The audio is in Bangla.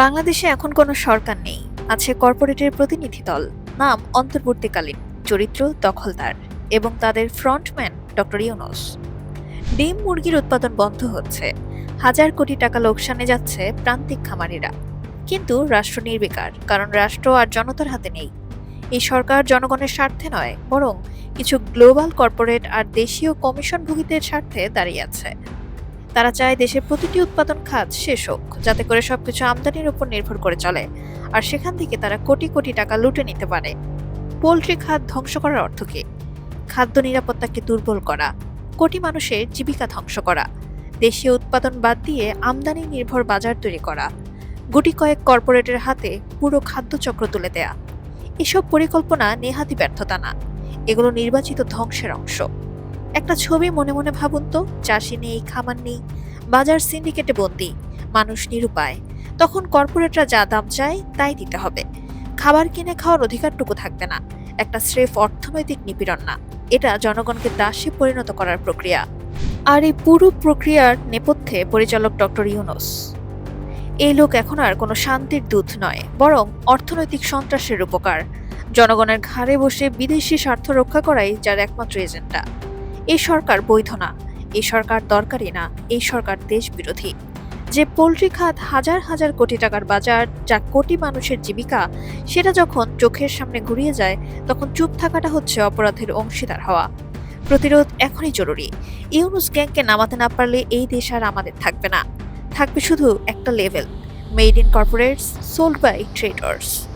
বাংলাদেশে এখন কোনো সরকার নেই, আছে কর্পোরেটের প্রতিনিধি দল, নাম অন্তর্বর্তীকালীন, চরিত্র দখলদার এবং তাদের ফ্রন্টম্যান ডক্টর ইউনুস। ডিম মুরগির উৎপাদন বন্ধ হচ্ছে, হাজার কোটি টাকা লোকসানে যাচ্ছে প্রান্তিক খামারিরা। কিন্তু রাষ্ট্র নির্বিকার, কারণ রাষ্ট্র আর জনতার হাতে নেই। এই সরকার জনগণের স্বার্থে নয়, বরং কিছু গ্লোবাল কর্পোরেট আর দেশীয় কমিশন কমিশনভোগীদের স্বার্থে দাঁড়িয়ে আছে। তারা চায় দেশের প্রতিটি উৎপাদন খাত শেষ হোক, যাতে করে সবকিছু আমদানির উপর নির্ভর করে চলে। আর সেখান থেকে তারা কোটি কোটি টাকা লুটে নিতে পারে। পোলট্রি খাত ধ্বংস করার অর্থ কি? খাদ্য নিরাপত্তাকে দুর্বল করা, কোটি মানুষের জীবিকা ধ্বংস করা, দেশীয় উৎপাদন বাদ দিয়ে আমদানি নির্ভর বাজার তৈরি করা, গুটি কয়েক কর্পোরেটের হাতে পুরো খাদ্যচক্র তুলে দেয়া। এসব পরিকল্পনা নেহাতি ব্যর্থতা না। এগুলো নির্বাচিত ধ্বংসের অংশ। একটা ছবি মনে মনে ভাবুন তো, চাষি নেই, খামার নেই, বাজার সিন্ডিকেটে বন্দি, মানুষ নিরুপায়। তখন কর্পোরেটরা যা দাম চায়, তাই দিতে হবে। খাবার কিনে খাওয়ার অধিকারটুকু থাকবে না, একটা স্রেফ অর্থনৈতিক নিপীড়ন না, এটা জনগণকে দাসে পরিণত করার প্রক্রিয়া। আর এই পুরো প্রক্রিয়ার নেপথ্যে পরিচালক ডক্টর ইউনুস। এই লোক এখন আর কোনো শান্তির দূত নয়, বরং অর্থনৈতিক সন্ত্রাসের উপকার জনগণের ঘাড়ে বসে বিদেশি স্বার্থ রক্ষা করাই যার একমাত্র এজেন্ডা। এই সরকার বৈধ না এই সরকার দরকারি না এই সরকার দেশ বিরোধী যে পোলট্রি খাত হাজার হাজার কোটি টাকার বাজার, যা কোটি মানুষের জীবিকা, সেটা যখন চোখের সামনে ঘুরিয়ে যায়, তখন চুপ থাকাটা হচ্ছে অপরাধের অংশীদার হওয়া। প্রতিরোধ এখনই জরুরি। ইউনুস গ্যাংকে নামাতে না পারলে এই দেশ আর আমাদের থাকবে না। থাকবে শুধু একটা level, made in corporates, sold by traders.